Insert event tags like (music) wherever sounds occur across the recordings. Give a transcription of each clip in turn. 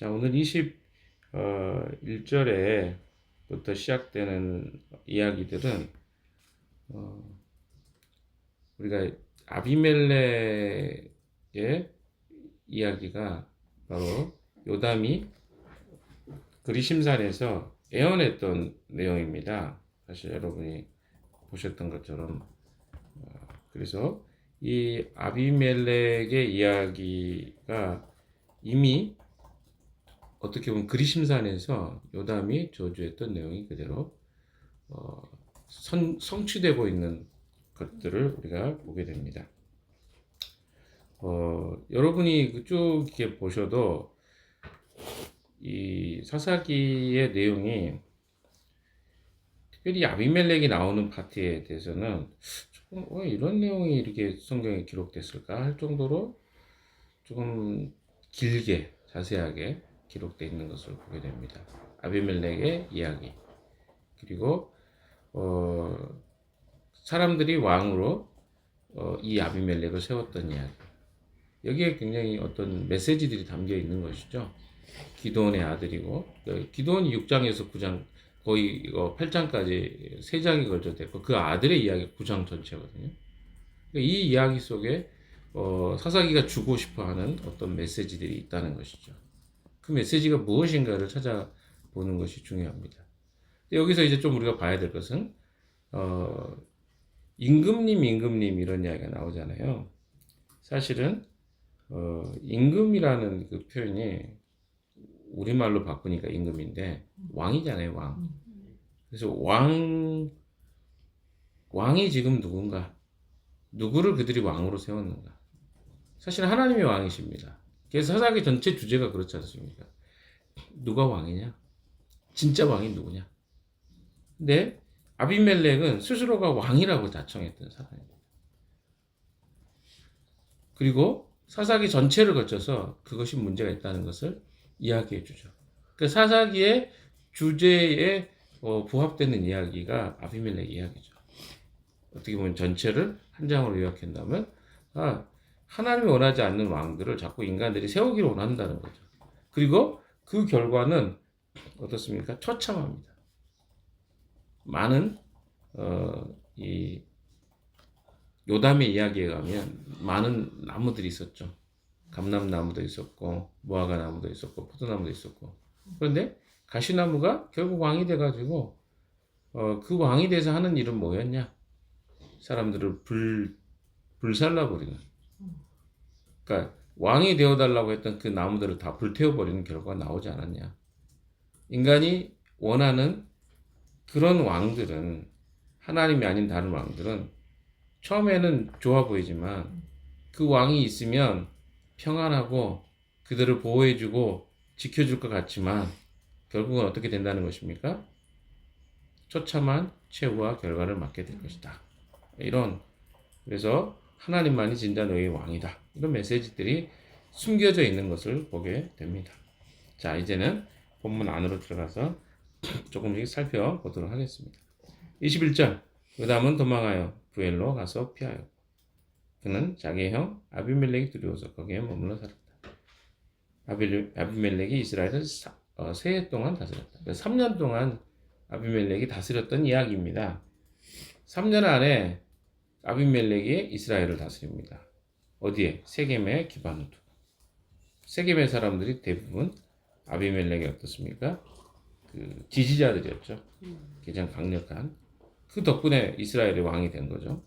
자, 오늘 21절에부터 시작되는 이야기들은 어, 우리가 아비멜렉의 이야기가 바로 요담이 그리심산에서 애원했던 내용입니다. 사실 여러분이 보셨던 것처럼 어, 그래서 이 아비멜렉의 이야기가 이미 어떻게 보면 그리심산에서 요담이 저주했던 내용이 그대로 어, 선, 성취되고 있는 것들을 우리가 보게 됩니다. 어, 여러분이 쭉 이렇게 보셔도 이 사사기의 내용이 특별히 아비멜렉이 나오는 파트에 대해서는 조금 왜 이런 내용이 이렇게 성경에 기록됐을까 할 정도로 조금 길게 자세하게 기록되어 있는 것을 보게 됩니다. 아비멜렉의 이야기 그리고 어, 사람들이 왕으로 어, 이 아비멜렉을 세웠던 이야기 여기에 굉장히 어떤 메시지들이 담겨 있는 것이죠. 기도원의 아들이고 기도원이 6장에서 9장 거의 8장까지 3장이 걸쳐졌고 그 아들의 이야기 9장 전체거든요. 이 이야기 속에 어, 사사기가 주고 싶어하는 어떤 메시지들이 있다는 것이죠. 그 메시지가 무엇인가를 찾아보는 것이 중요합니다. 여기서 이제 좀 우리가 봐야 될 것은 어, 임금님, 임금님 이런 이야기가 나오잖아요. 사실은 어, 임금이라는 그 표현이 우리말로 바꾸니까 임금인데 왕이잖아요, 왕. 그래서 왕 왕이 지금 누군가? 누구를 그들이 왕으로 세웠는가? 사실 하나님의 왕이십니다. 그래서 사사기 전체 주제가 그렇지 않습니까? 누가 왕이냐? 진짜 왕이 누구냐? 근데 아비멜렉은 스스로가 왕이라고 자청했던 사람입니다. 그리고 사사기 전체를 거쳐서 그것이 문제가 있다는 것을 이야기해 주죠. 그 사사기의 주제에 어, 부합되는 이야기가 아비멜렉 이야기죠. 어떻게 보면 전체를 한 장으로 요약한다면 아, 하나님이 원하지 않는 왕들을 자꾸 인간들이 세우기를 원한다는 거죠. 그리고 그 결과는 어떻습니까? 처참합니다. 많은 어, 이 요담의 이야기에 가면 많은 나무들이 있었죠. 감람 나무도 있었고 무화과 나무도 있었고 포도나무도 있었고 그런데 가시나무가 결국 왕이 돼가지고 어, 그 왕이 돼서 하는 일은 뭐였냐? 사람들을 불 불살라 버리는. 그러니까 왕이 되어달라고 했던 그 나무들을 다 불태워버리는 결과가 나오지 않았냐? 인간이 원하는 그런 왕들은 하나님이 아닌 다른 왕들은 처음에는 좋아 보이지만 그 왕이 있으면 평안하고 그들을 보호해주고 지켜줄 것 같지만 결국은 어떻게 된다는 것입니까? 처참한 최후와 결과를 맞게 될 것이다. 이런 그래서 하나님만이 진짜 너희 왕이다. 이런 메시지들이 숨겨져 있는 것을 보게 됩니다. 자, 이제는 본문 안으로 들어가서 (clears throat) 조금씩 살펴보도록 하겠습니다. 21절. 그 다음은 도망하여 부엘로 가서 피하여. 그는 자기의 형 아비멜렉이 두려워서 거기에 머물러 살았다. 아비멜렉이 이스라엘을 어, 세해 동안 다스렸다. 3년 동안 아비멜렉이 다스렸던 이야기입니다. 3년 안에 아비멜렉이 이스라엘을 다스립니다. 어디에? 세겜에 기반을 두고. 세겜의 사람들이 대부분 아비멜렉이 어떻습니까? 그 지지자들이었죠. 가장 강력한. 그 덕분에 이스라엘의 왕이 된 거죠.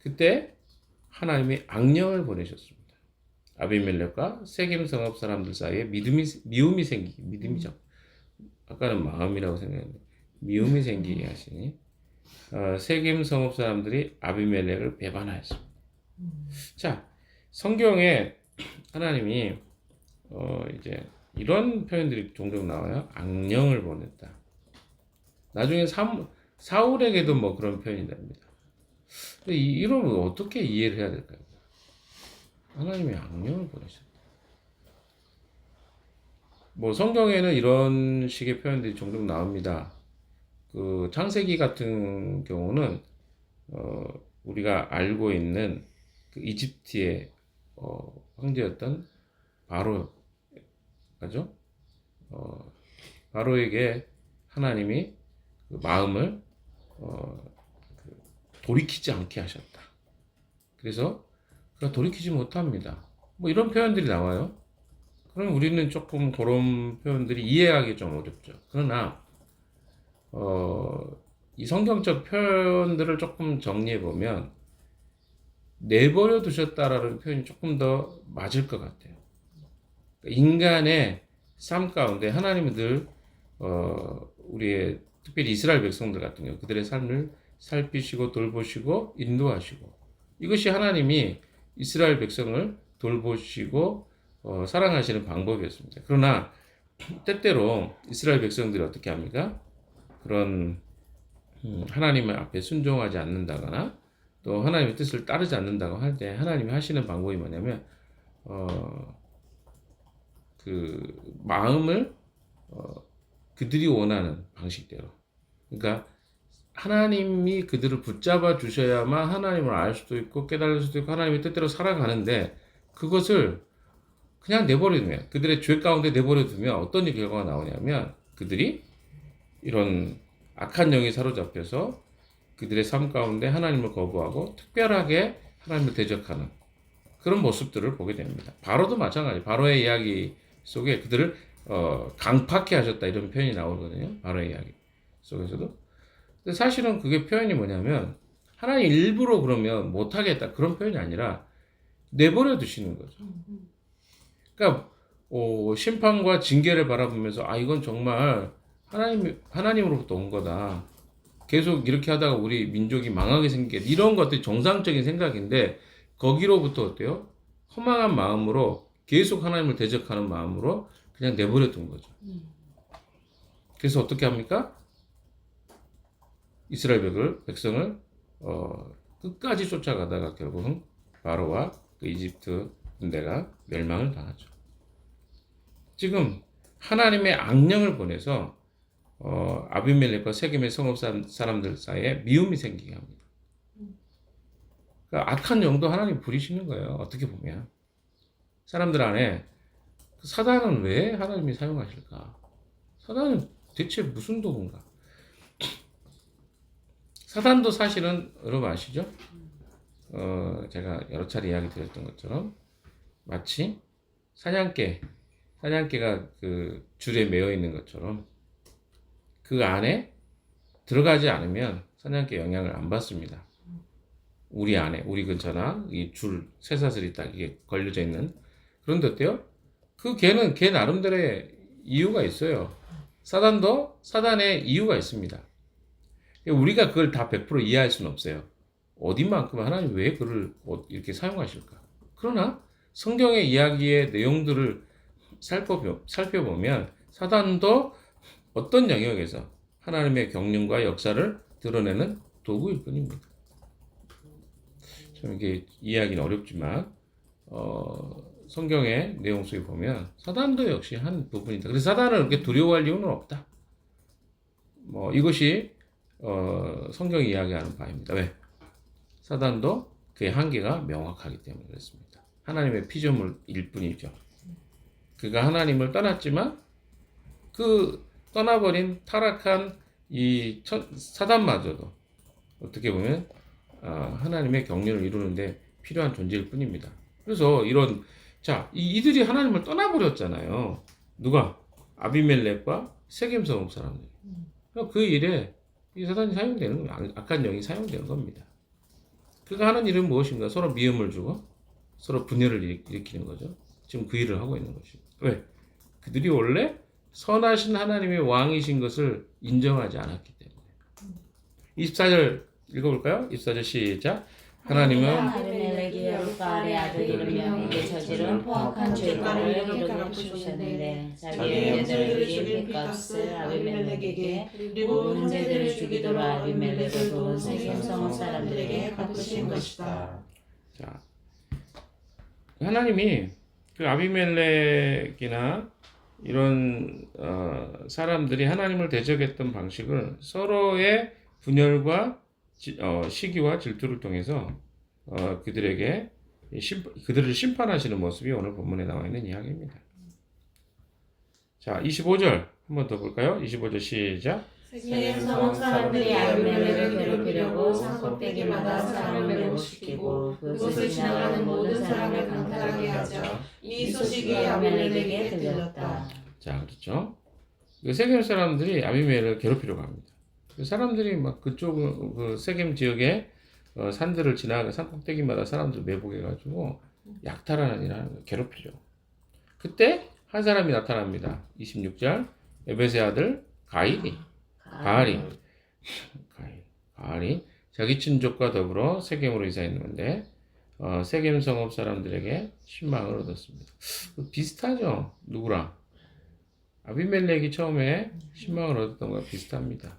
그때 하나님이 악령을 보내셨습니다. 아비멜렉과 세겜 성읍 사람들 사이에 믿음이 미움이 생기기 믿음이죠. 아까는 마음이라고 생각했는데 미움이 생기게 하시니 어, 세겜 성읍 사람들이 아비멜렉을 배반하였습니다. 자 성경에 하나님이 어, 이제 이런 표현들이 종종 나와요. 악령을 보냈다. 나중에 사, 사울에게도 뭐 그런 표현이 됩니다. 이러면 어떻게 이해를 해야 될까요? 하나님이 악령을 보내셨다. 뭐 성경에는 이런 식의 표현들이 종종 나옵니다. 그 창세기 같은 경우는 어, 우리가 알고 있는 그 이집트의 어, 황제였던 바로가 하죠? 어, 바로에게 하나님이 그 마음을 어, 그 돌이키지 않게 하셨다. 그래서 그가 돌이키지 못합니다. 뭐 이런 표현들이 나와요. 그럼 우리는 조금 그런 표현들이 이해하기 좀 어렵죠. 그러나 어, 이 성경적 표현들을 조금 정리해 보면 내버려 두셨다라는 표현이 조금 더 맞을 것 같아요. 인간의 삶 가운데 하나님은 늘 어, 우리의 특별히 이스라엘 백성들 같은 경우 그들의 삶을 살피시고 돌보시고 인도하시고 이것이 하나님이 이스라엘 백성을 돌보시고 어, 사랑하시는 방법이었습니다. 그러나 때때로 이스라엘 백성들이 어떻게 합니까? 그런 음, 하나님 앞에 순종하지 않는다거나 또 하나님의 뜻을 따르지 않는다고 할 때 하나님이 하시는 방법이 뭐냐면 어, 그 마음을 어, 그들이 원하는 방식대로. 그러니까 하나님이 그들을 붙잡아 주셔야만 하나님을 알 수도 있고 깨달을 수도 있고 하나님의 뜻대로 살아가는데 그것을 그냥 내버려 두면 그들의 죄 가운데 내버려 두면 어떤 결과가 나오냐면 그들이 이런 악한 영이 사로잡혀서 그들의 삶 가운데 하나님을 거부하고 특별하게 하나님을 대적하는 그런 모습들을 보게 됩니다. 바로도 마찬가지. 바로의 이야기 속에 그들을 어, 강팍해 하셨다 이런 표현이 나오거든요. 바로의 이야기 속에서도. 근데 사실은 그게 표현이 뭐냐면 하나님 일부러 그러면 못하겠다 그런 표현이 아니라 내버려 두시는 거죠. 그러니까 어, 심판과 징계를 바라보면서 아 이건 정말 하나님 하나님으로부터 온 거다. 계속 이렇게 하다가 우리 민족이 망하게 생기게 이런 것들이 정상적인 생각인데 거기로부터 어때요? 허망한 마음으로 계속 하나님을 대적하는 마음으로 그냥 내버려 둔 거죠. 그래서 어떻게 합니까? 이스라엘 백을, 백성을 어, 끝까지 쫓아가다가 결국은 바로와 그 이집트 군대가 멸망을 당하죠. 지금 하나님의 악령을 보내서 어, 아비멜렉과 세겜의 성읍 사람- 사람들 사이에 미움이 생기게 합니다. 그러니까 악한 영도 하나님 부리시는 거예요. 어떻게 보면 사람들 안에 그 사단은 왜 하나님이 사용하실까? 사단은 대체 무슨 도구인가? 사단도 사실은 여러분 아시죠? 어, 제가 여러 차례 이야기 드렸던 것처럼 마치 사냥개, 사냥개가 그 줄에 매여 있는 것처럼 그 안에 들어가지 않으면 사냥개 영향을 안 받습니다. 우리 안에, 우리 근처나 이 줄, 쇠사슬이 딱 이게 걸려져 있는. 그런데 어때요? 그 개는 개 나름대로의 이유가 있어요. 사단도 사단의 이유가 있습니다. 우리가 그걸 다 100% 이해할 수는 없어요. 어디만큼 하나님 왜 그를 뭐 이렇게 사용하실까? 그러나 성경의 이야기의 내용들을 살펴보, 살펴보면 사단도 어떤 영역에서 하나님의 경륜과 역사를 드러내는 도구일 뿐입니다. 참 이게 이해하기는 어렵지만 어, 성경의 내용 속에 보면 사단도 역시 한 부분이다. 그래서 사단을 그렇게 두려워할 이유는 없다. 뭐 이것이 어, 성경이 이야기하는 바입니다. 왜? 사단도 그의 한계가 명확하기 때문에 그렇습니다. 하나님의 피조물일 뿐이죠. 그가 하나님을 떠났지만 그 떠나버린 타락한 이 천, 사단마저도 어떻게 보면 아, 하나님의 경륜을 이루는데 필요한 존재일 뿐입니다. 그래서 이런 자 이, 이들이 하나님을 떠나버렸잖아요. 누가 아비멜렉과 세겜 성읍. 그러니까 그 일에 이 사단이 사용되는 악한 영이 사용되는 겁니다. 그가 하는 일은 무엇인가? 서로 미움을 주고 서로 분열을 일- 일으키는 거죠. 지금 그 일을 하고 있는 것이. 왜? 그들이 원래 선하신 하나님의 왕이신 것을 인정하지 않았기 때문에. 24절 읽어볼까요? 24절 시작. 하나님은 아비멜렉이 여룻바알의 아들이며 이게 저지른 포악한 죄과를 이루게 주셨는데 자기의 여자들을 죽인 피가스 아비멜렉에게 그리고 형제들을 죽이도록 아비멜렉을 도운 세겜 성읍 사람들에게 갚으신 것이다. 자, 하나님이 그 아비멜렉이나 이런 어, 사람들이 하나님을 대적했던 방식을 서로의 분열과 지- 어, 시기와 질투를 통해서 어, 그들에게 심, 그들을 심판하시는 모습이 오늘 본문에 나와 있는 이야기입니다. 자, 25절 한번 더 볼까요? 25절 시작. 성읍 사람들이 아비멜렉을 괴롭히려고 산 꼭대기마다 사람을 매복시키고 그곳을 지나가는 모든 사람을 강탈하게 하자 이 소식이 아비멜렉에게 들렸다. 자, 그렇죠. 그 세겜 사람들이 아비멜을 괴롭히려고 합니다. 그 사람들이 막 그쪽 그 세겜 지역에 어, 산들을 지나가 산 꼭대기마다 사람들 매복해가지고 약탈하는 일을. 괴롭히려고. 그때 한 사람이 나타납니다. 26절 에베세 아들 가일이 가알이 가일 가알이 자기 친족과 더불어 세겜으로 이사했는데 어, 세겜 성읍 사람들에게 신망을 얻었습니다. 비슷하죠 누구랑 아비멜렉이 처음에 신망을 얻었던 거와 비슷합니다.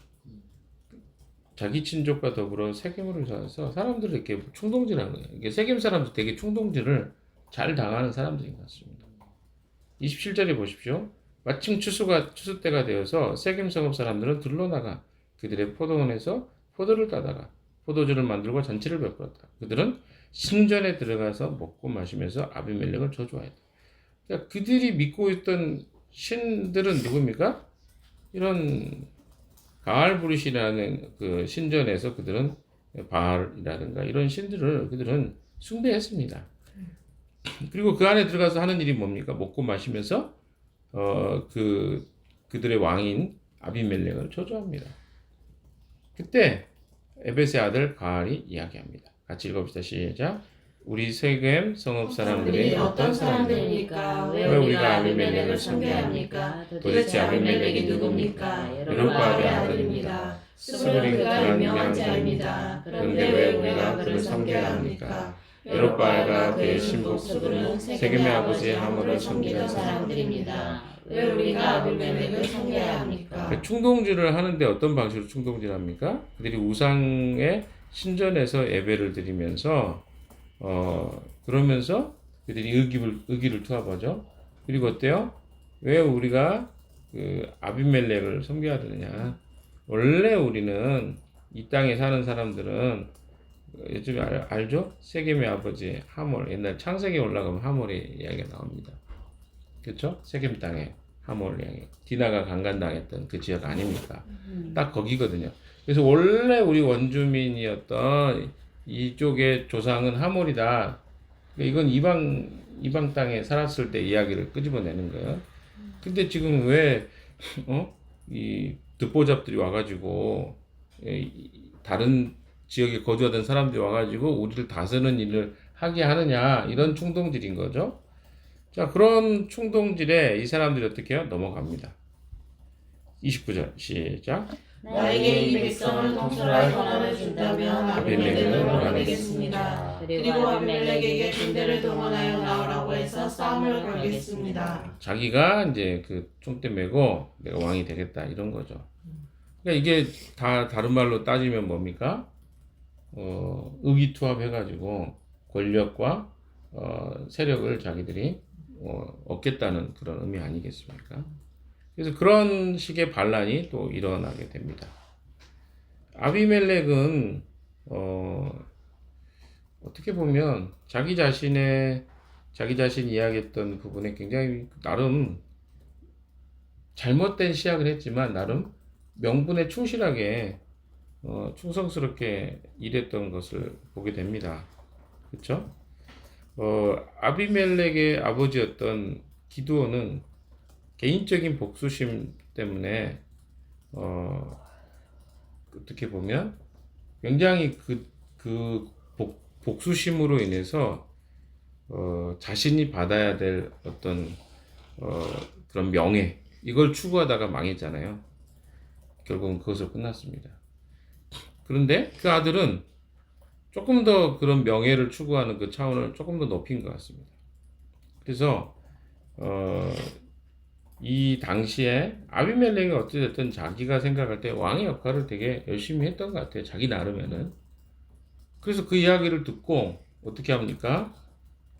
자기 친족과 더불어 세겜으로 이사해서 사람들을 이렇게 충동질하는 거예요. 이게 세겜 사람들 되게 충동질을 잘 당하는 사람들인 것 같습니다. 27절에 보십시오. 마침 추수가 추수 때가 되어서 세겜 성읍 사람들은 들러나가 그들의 포도원에서 포도를 따다가 포도주를 만들고 잔치를 베풀었다. 그들은 신전에 들어가서 먹고 마시면서 아비멜렉을 저주하였다. 그러니까 그들이 믿고 있던 신들은 누굽니까? 이런 가알부리시라는 그 신전에서 그들은 바알이라든가 이런 신들을 그들은 숭배했습니다. 그리고 그 안에 들어가서 하는 일이 뭡니까? 먹고 마시면서 어 그 그들의 왕인 아비멜렉을 저주합니다. 그때 에베세 아들 가알이 이야기합니다. 같이 읽어봅시다. 시작. 우리 세겜 성읍 사람들이 어떤 사람들입니까? 왜 우리가 아비멜렉을 숭배합니까? 도대체 아비멜렉이 누굽니까? 여로보암의 아들입니다. 스브린 그가 유명한 자입니다. 그런데 왜 우리가 그를 섬겨야 합니까? 여로보암과 그의 신복 스브는 세겜의 아버지 하모를 섬기는 사람들입니다. 왜 우리가 아비멜렉을 섬겨야 합니까? 그 충동질을 하는데 어떤 방식으로 충동질 합니까? 그들이 우상의 신전에서 예배를 드리면서 어 그러면서 그들이 의기를 의기를 투합하죠. 그리고 어때요? 왜 우리가 그 아비멜렉을 섬겨야 되느냐? 원래 우리는 이 땅에 사는 사람들은 요즘에 알, 알죠? 세겜의 아버지 하몰 옛날 창세기에 올라가면 하몰의 이야기가 나옵니다. 그렇죠? 세겜 땅에 하몰 양이 디나가 강간당했던 그 지역 아닙니까? 딱 거기거든요. 그래서 원래 우리 원주민이었던 이쪽의 조상은 하몰이다. 그러니까 이건 이방 이방 땅에 살았을 때 이야기를 끄집어내는 거예요. 근데 지금 왜 어? 이 듣보잡들이 와가지고 예, 이- 다른 지역에 거주하던 사람들이 와가지고 우리를 다스리는 일을 하게 하느냐 이런 충동질인 거죠. 자 그런 충동질에 이 사람들이 어떻게 해요? 넘어갑니다. 29절 시작. 나에게 이 백성을 통솔할 권한을 준다면 아비멜렉을 몰아내겠습니다. 그리고 아비멜렉에게 군대를 동원하여 나오라고 해서 싸움을 걸겠습니다. 자기가 이제 그 총대 메고 내가 왕이 되겠다 이런 거죠. 그러니까 이게 다 다른 말로 따지면 뭡니까? 어, 의기투합해가지고 권력과 어, 세력을 자기들이 어, 얻겠다는 그런 의미 아니겠습니까? 그래서 그런 식의 반란이 또 일어나게 됩니다. 아비멜렉은 어, 어떻게 보면 자기 자신의 자기 자신이 이야기했던 부분에 굉장히 나름 잘못된 시작을 했지만 나름 명분에 충실하게 어, 충성스럽게 일했던 것을 보게 됩니다. 그렇죠? 어, 아비멜렉의 아버지였던 기드온은 개인적인 복수심 때문에 어, 어떻게 보면 굉장히 그, 그 복, 복수심으로 인해서 어, 자신이 받아야 될 어떤 어, 그런 명예 이걸 추구하다가 망했잖아요. 결국은 그것으로 끝났습니다. 그런데 그 아들은 조금 더 그런 명예를 추구하는 그 차원을 조금 더 높인 것 같습니다. 그래서 어, 이 당시에 아비멜렉이 어찌됐든 자기가 생각할 때 왕의 역할을 되게 열심히 했던 것 같아요. 자기 나름에는. 그래서 그 이야기를 듣고 어떻게 합니까?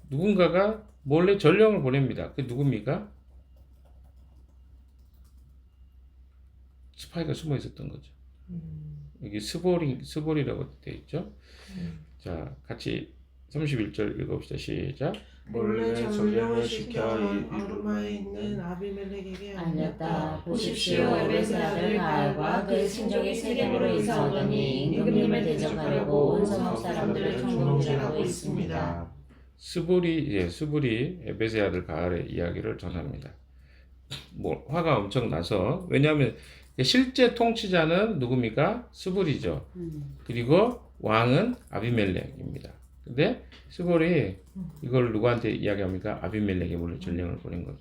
누군가가 몰래 전령을 보냅니다. 그 누굽니까? 스파이가 숨어 있었던 거죠. 여기 스보리 스보리라고 되어 있죠. 자, 같이 31절 읽어봅시다. 시작. 몰래 점령을 시켜 아르마에 있는 아비멜렉에게 알렸다. 보십시오. 에베스 아들 가알과 그의 친족이 세겜으로 이사 오더니 임금님을 대적하려고 온 성읍 사람들을 총동질하고 있습니다. 스불이 예, 스불이 에베세 아들 가알의 이야기를 전합니다. 뭐 화가 엄청 나서 왜냐하면 실제 통치자는 누굽니까? 스불이죠. 음. 그리고 왕은 아비멜렉입니다. 근데 스불이 이걸 누구한테 이야기합니까? 아비멜렉에 몰래 전령을 보낸 거죠.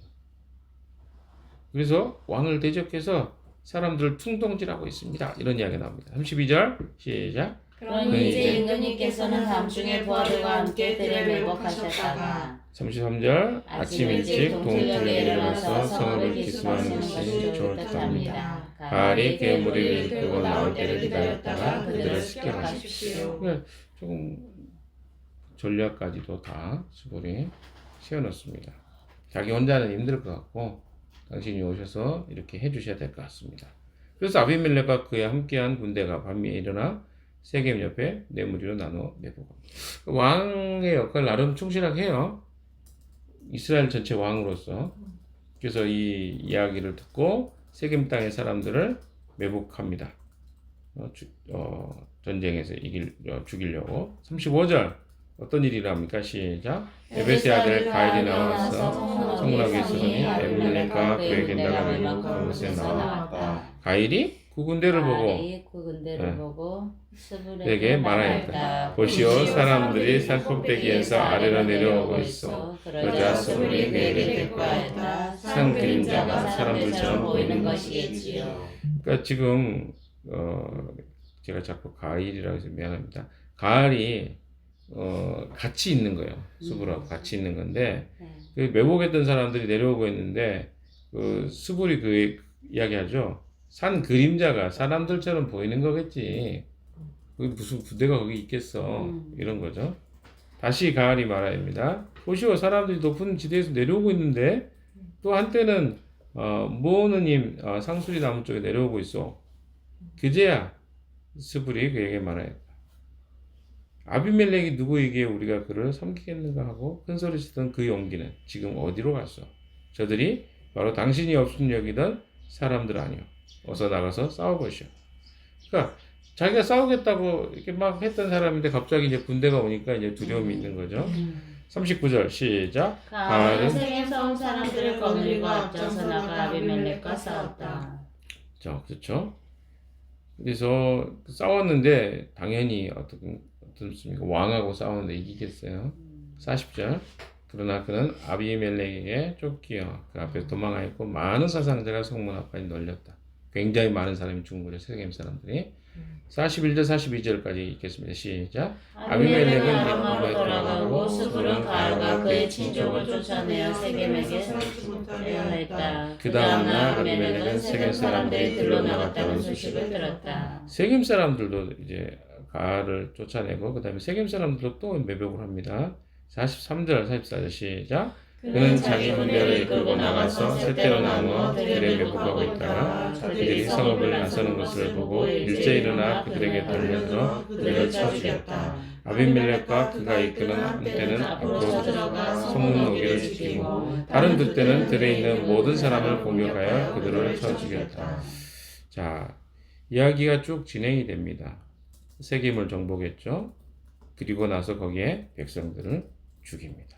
그래서 왕을 대적해서 사람들을 충동질하고 있습니다. 이런 이야기가 나옵니다. 32절 시작. 그러니 이제 임금님께서는 다음 중에 부하들과 함께 들에 매복하셨다가 33절 아침 일찍 동틀에 일어나서 성읍을 기수하는 것이 좋을 듯합니다. 가을이 그 무리를 이끌고 나올 때를 기다렸다가 그들을 습격하십시오. 그러니까 조금 전략까지도 다 수골이 세워놓습니다. 자기 혼자는 힘들 것 같고 당신이 오셔서 이렇게 해주셔야 될 것 같습니다. 그래서 아비멜렉과 그에 함께한 군대가 밤에 일어나 세겜 옆에 네 무리로 나눠 내보갑니다. 왕의 역할 나름 충실하게 해요. 이스라엘 전체 왕으로서. 그래서 이 이야기를 듣고 세겜 땅의 사람들을 매복합니다. 어, 주- 어, 전쟁에서 이길 어, 죽이려고. 35절 어떤 일이 일어납니까? 시작. 에베세 아들 가일이 나와서 성문하게 있으니 그의 겐다가 밀고 그곳에 나왔다. 가일이 그 군대를 보고 그 군대를 네. 보고 스불에게 말하였다. 보시오 사람들이 산꼭대기에서 아래로 내려오고 있어. 그러자 스불이 그에게 대꾸하였다. 산 그림자가 사람들처럼 보이는 것이겠지요. 그러니까 지금 어 제가 자꾸 가일이라고 해서 미안합니다. 가을이 어 같이 있는 거예요. 수불하고 같이 있는 건데 네. 그 매복했던 사람들이 내려오고 있는데 그 수불이 그 이야기하죠. 산 그림자가 사람들처럼 보이는 거겠지. 그 무슨 부대가 거기 있겠어. 음. 이런 거죠. 다시 가을이 말합니다. 보시오 사람들이 높은 지대에서 내려오고 있는데 또 한때는 어, 모노님 어, 상수리 나무 쪽에 내려오고 있어. 그제야 스불이 그에게 말하였다. 아비멜렉이 누구에게 우리가 그를 섬기겠는가 하고 큰 소리 치던 그 용기는 지금 어디로 갔어? 저들이 바로 당신이 없음 여기던 사람들 아니오. 어서 나가서 싸워보시오. 그러니까 자기가 싸우겠다고 이렇게 막 했던 사람인데 갑자기 이제 군대가 오니까 이제 두려움이 있는 거죠. 39절 시작. 세겜 성 사람들을 거느리고 앞장서 나가 아비멜렉과 싸웠다. 자, 그렇죠. 그래서 싸웠는데 당연히 어떤 어떻습니까? 왕하고 싸우는데 이기겠어요. 40절. 그러나 그는 아비멜렉에게 쫓기어 그 앞에서 도망하였고 많은 사상자가 성문 앞까지 널렸다. 굉장히 많은 사람이 죽은 거죠. 세겜 사람들이. 41절 42절까지 읽겠습니다. 시작. 아비멜렉은 아람으로 돌아가고 스불은 가알과 그의 친족을 쫓아내어 세겜에게 했다. 그 다음 날 아비멜렉은 세겜 사람들이 들러 나갔다는 소식을 들었다. 세겜 사람들도 이제 가알을 쫓아내고 그 다음에 세겜 사람들도 또 매복을 합니다. 43절 44절 시작. 그는 자기 군대를 이끌고 나가서 세대로 나누어 그들의 매복하고 있다가 그들이 성읍을 나서는 것을 보고 일제 일어나 그들에게 달려들어 그들을 쳐 죽였다. 아비멜렉과 그가 이끄는 한때는 앞으로 들어가 성문 노기를 지키고 다른 두 때는 들에 있는 모든 사람을 공격하여 그들을 쳐 죽였다. 자, 이야기가 쭉 진행이 됩니다. 세겜을 정복했죠. 그리고 나서 거기에 백성들을 죽입니다.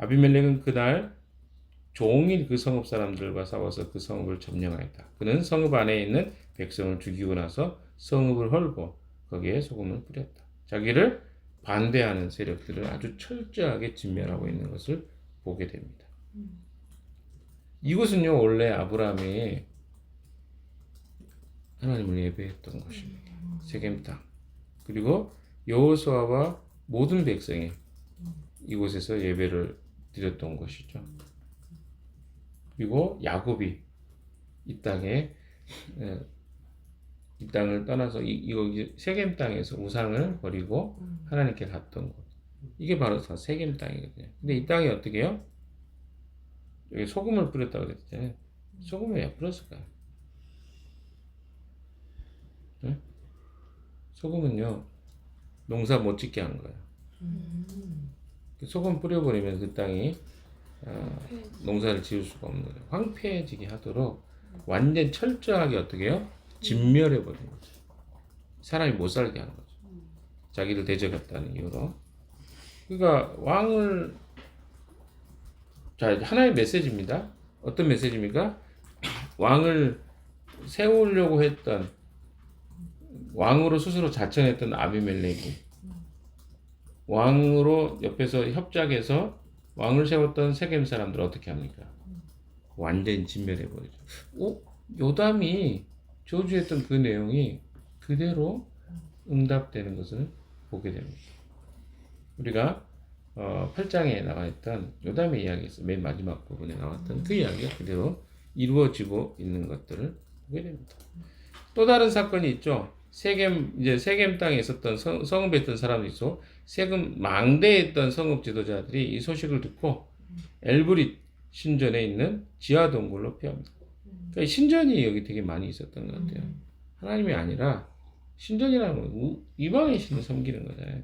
아비멜렉은 그날 종일 그 성읍 사람들과 싸워서 그 성읍을 점령하였다. 그는 성읍 안에 있는 백성을 죽이고 나서 성읍을 헐고 거기에 소금을 뿌렸다. 자기를 반대하는 세력들을 아주 철저하게 진멸하고 있는 것을 보게 됩니다. 이곳은요 원래 아브라함이 하나님을 예배했던 곳입니다. 세겜 땅. 그리고 여호수아와 모든 백성이 이곳에서 예배를 드렸던 곳이죠. 그리고 야곱이 이 땅에 에, 이 땅을 떠나서 이, 이거 세겜 땅에서 우상을 버리고 하나님께 갔던 곳. 이게 바로 다 세겜 땅이거든요. 근데 이 땅이 어떻게 해요? 여기 소금을 뿌렸다고 그랬잖아요. 소금을 왜 뿌렸을까요? 네? 소금은요 농사 못 짓게 한 거예요. 음. 소금 뿌려버리면 그 땅이 어, 농사를 지을 수가 없는 거예요. 황폐해지게 하도록 완전 철저하게 어떻게 해요? 진멸해 버리는 거죠. 사람이 못 살게 하는 거죠. 자기를 대적했다는 이유로. 그러니까 왕을 자 하나의 메시지입니다. 어떤 메시지입니까? (clears throat) 왕을 세우려고 했던 왕으로 스스로 자천했던 아비멜렉이 왕으로 옆에서 협작해서 왕을 세웠던 세겜 사람들 어떻게 합니까? 완전 진멸해 버리죠. 오, 요담이 저주했던 그 내용이 그대로 응답되는 것을 보게 됩니다. 우리가 어, 8장에 나와 있던 요담의 이야기에서 맨 마지막 부분에 나왔던 그 이야기가 그대로 이루어지고 있는 것들을 보게 됩니다. 또 다른 사건이 있죠. 세겜 이제 세겜 땅에 있었던 성, 성읍에 있던 사람이 있어 세금 망대에 있던 성읍 지도자들이 이 소식을 듣고 엘브릿 신전에 있는 지하 동굴로 피합니다. 그러니까 신전이 여기 되게 많이 있었던 것 같아요. 하나님이 아니라 신전이라는 건 우- 이방의 신을 섬기는 거잖아요.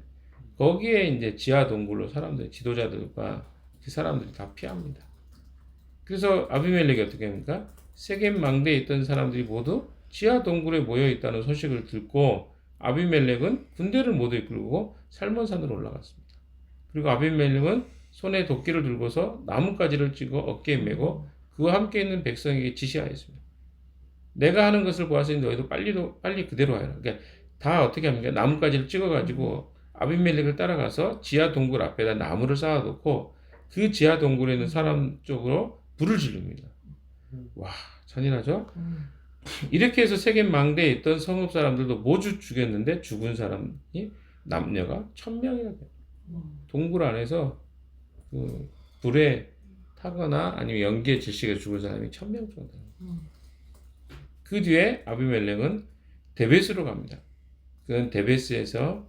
거기에 이제 지하 동굴로 사람들 지도자들과 그 사람들이 다 피합니다. 그래서 아비멜렉이 어떻게 합니까? 세겜 망대에 있던 사람들이 모두 지하 동굴에 모여 있다는 소식을 듣고 아비멜렉은 군대를 모두 이끌고 살몬산으로 올라갔습니다. 그리고 아비멜렉은 손에 도끼를 들고서 나뭇가지를 찍어 어깨에 메고 그와 함께 있는 백성에게 지시하였습니다. 내가 하는 것을 보아서 너희도 빨리도 빨리 그대로 하라. 그러니까 다 어떻게 합니까? 나뭇가지를 찍어가지고 아비멜렉을 따라가서 지하 동굴 앞에다 나무를 쌓아놓고 그 지하 동굴에 있는 사람 쪽으로 불을 지릅니다. 와 잔인하죠? 음. 이렇게 해서 세겜 망대에 있던 성읍 사람들도 모두 죽였는데 죽은 사람이 남녀가 천 명이나 돼요. 동굴 안에서 그 불에 타거나 아니면 연기에 질식해 죽은 사람이 천 명 정도. 음. 그 뒤에 아비멜렉은 데베스로 갑니다. 그는 데베스에서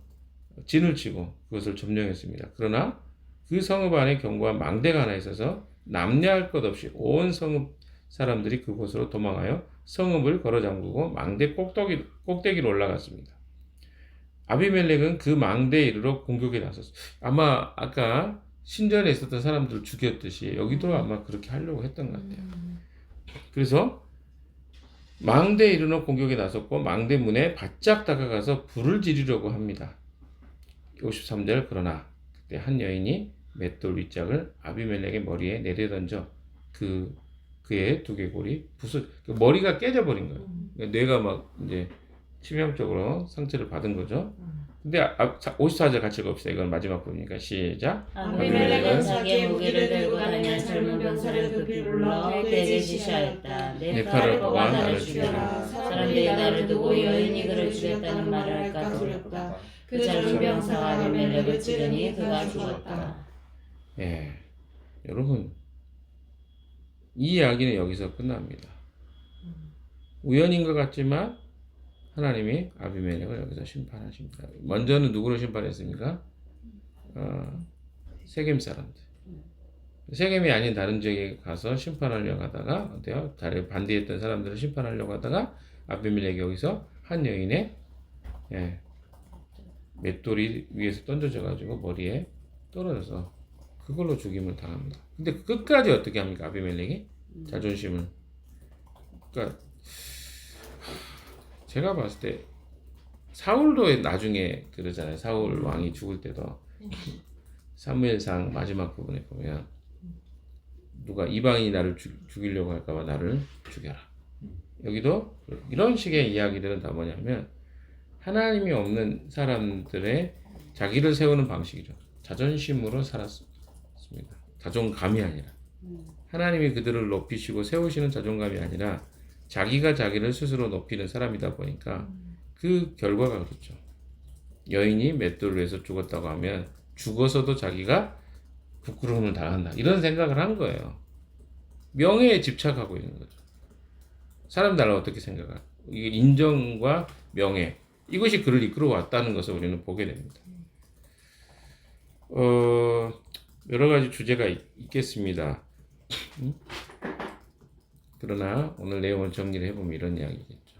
진을 치고 그것을 점령했습니다. 그러나 그 성읍 안에 견고한 망대가 하나 있어서 남녀할 것 없이 온 성읍 사람들이 그곳으로 도망하여 성읍을 걸어 잠그고 망대 꼭대기, 꼭대기로 올라갔습니다. 아비멜렉은 그 망대에 이르러 공격에 나섰어요. 아마 아까 신전에 있었던 사람들을 죽였듯이 여기도 아마 그렇게 하려고 했던 것 같아요. 그래서 망대에 이르러 공격에 나섰고 망대 문에 바짝 다가가서 불을 지르려고 합니다. 53절 그러나 그때 한 여인이 맷돌 윗짝을 아비멜렉의 머리에 내려던져 그 그의 두개골이 부서 그 머리가 깨져 버린 거예요. 그러니까 뇌가 막 이제 치명적으로 상처를 받은 거죠. 근데 아, 54절 같이 읽읍시다. 이건 마지막 부분이니까 시작. 아비멜렉은 자기의 무기를 들고 다니는 젊은 병사를 급히 불러 그에게 지시하였다. 내 팔을 뽑아 나를 죽여라. 사람들이 나를 두고 여인이 그를 죽였다는 말을 할까 두렵다. 그 젊은 병사가 아비멜렉을 찌르니 그가 죽었다. 예, 여러분 이 이야기는 여기서 끝납니다. 우연인 것 같지만 하나님이 아비멜렉을 여기서 심판하십니다. 먼저는 누구를 심판했습니까? 어, 세겜 사람들. 세겜이 아닌 다른 지역에 가서 심판하려고 하다가 어때요? 다른 반대했던 사람들을 심판하려고 하다가 아비멜렉이 여기서 한 여인의 예, 맷돌이 위에서 던져져 가지고 머리에 떨어져서 그걸로 죽임을 당합니다. 근데 끝까지 어떻게 합니까? 아비멜렉이 자존심을. 그러니까 제가 봤을 때 사울도 나중에 그러잖아요. 사울 왕이 죽을 때도 사무엘상 마지막 부분에 보면 누가 이방인이 나를 죽, 죽이려고 할까봐 나를 죽여라. 여기도 이런 식의 이야기들은 다 뭐냐면 하나님이 없는 사람들의 자기를 세우는 방식이죠. 자존심으로 살았 습니다. 자존감이 아니라 하나님이 그들을 높이시고 세우시는 자존감이 아니라 자기가 자기를 스스로 높이는 사람이다 보니까 그 결과가 그렇죠. 여인이 맷돌로 해서 죽었다고 하면 죽어서도 자기가 부끄러움을 당한다. 이런 생각을 한 거예요. 명예에 집착하고 있는 거죠. 사람 나를 어떻게 생각할까? 이게 인정과 명예 이것이 그를 이끌어 왔다는 것을 우리는 보게 됩니다. 어, 여러 가지 주제가 있, 있겠습니다. 음? 그러나 오늘 내용을 정리를 해보면 이런 이야기겠죠.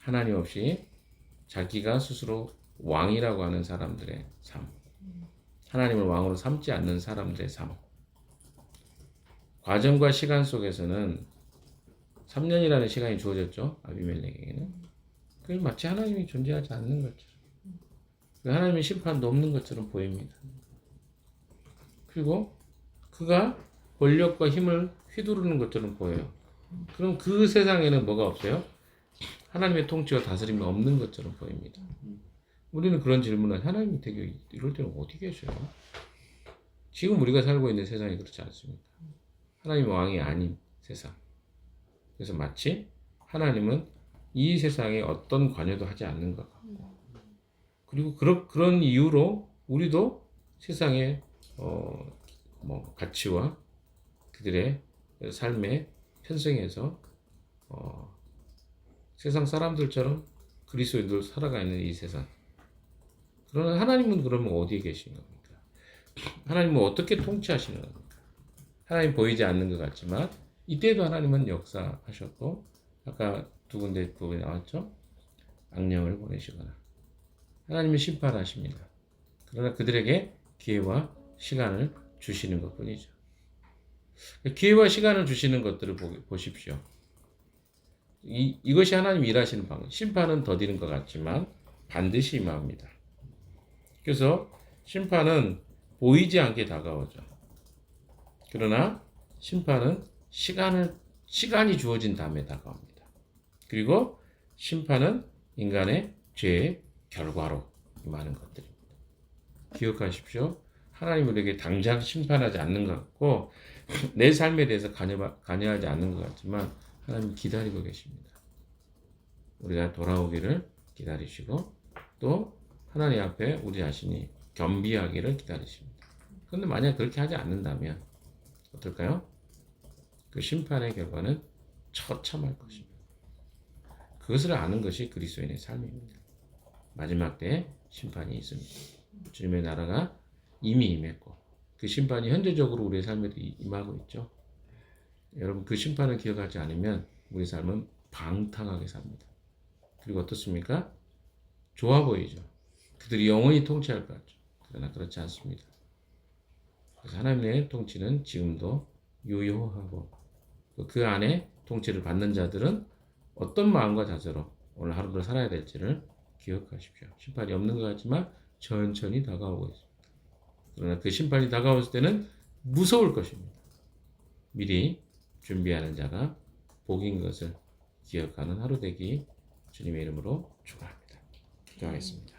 하나님 없이 자기가 스스로 왕이라고 하는 사람들의 삶. 하나님을 왕으로 삼지 않는 사람들의 삶. 과정과 시간 속에서는 3년이라는 시간이 주어졌죠. 아비멜렉에게는. 그 마치 하나님이 존재하지 않는 것처럼. 그 하나님의 심판도 없는 것처럼 보입니다. 그리고 그가 권력과 힘을 휘두르는 것처럼 보여요. 그럼 그 세상에는 뭐가 없어요? 하나님의 통치와 다스림이 없는 것처럼 보입니다. 우리는 그런 질문을 하나님이 되게 이럴 때는 어디 계셔요? 지금 우리가 살고 있는 세상이 그렇지 않습니다. 하나님 왕이 아닌 세상. 그래서 마치 하나님은 이 세상에 어떤 관여도 하지 않는 것 같고, 그리고 그런 이유로 우리도 세상의 어 뭐 가치와 그들의 삶의 편성에서 어 세상 사람들처럼 그리스도인들 살아가 있는 이 세상. 그러나 하나님은 그러면 어디에 계시는 겁니까? (clears throat) 하나님은 어떻게 통치하시는 겁니까? 하나님 보이지 않는 것 같지만 이때도 하나님은 역사하셨고 아까 두 군데 부분이 나왔죠. 악령을 보내시거나 하나님은 심판하십니다. 그러나 그들에게 기회와 시간을 주시는 것 뿐이죠. 기회와 시간을 주시는 것들을 보, 보십시오. 이, 이것이 하나님 일하시는 방법. 심판은 더디는 것 같지만 반드시 임합니다. 그래서 심판은 보이지 않게 다가오죠. 그러나 심판은 시간을 시간이 주어진 다음에 다가옵니다. 그리고 심판은 인간의 죄의 결과로 임하는 것들입니다. 기억하십시오. 하나님 우리에게 당장 심판하지 않는 것 같고 (clears throat) 내 삶에 대해서 관여, 관여하지 않는 것 같지만 하나님 기다리고 계십니다. 우리가 돌아오기를 기다리시고 또 하나님 앞에 우리 자신이 겸비하기를 기다리십니다. 그런데 만약 그렇게 하지 않는다면 어떨까요? 그 심판의 결과는 처참할 것입니다. 그것을 아는 것이 그리스도인의 삶입니다. 마지막 때에 심판이 있습니다. 주님의 나라가 이미 임했고 그 심판이 현재적으로 우리의 삶에도 임하고 있죠. 여러분 그 심판을 기억하지 않으면 우리 삶은 방탕하게 삽니다. 그리고 어떻습니까? 좋아 보이죠. 그들이 영원히 통치할 것 같죠. 그러나 그렇지 않습니다. 그래서 하나님의 통치는 지금도 유효하고 그 안에 통치를 받는 자들은 어떤 마음과 자세로 오늘 하루를 살아야 될지를 기억하십시오. 심판이 없는 것 같지만 천천히 다가오고 있습니다. 그러나 그 심판이 다가왔을 때는 무서울 것입니다. 미리 준비하는 자가 복인 것을 기억하는 하루 되기 주님의 이름으로 축원합니다. 기도하겠습니다.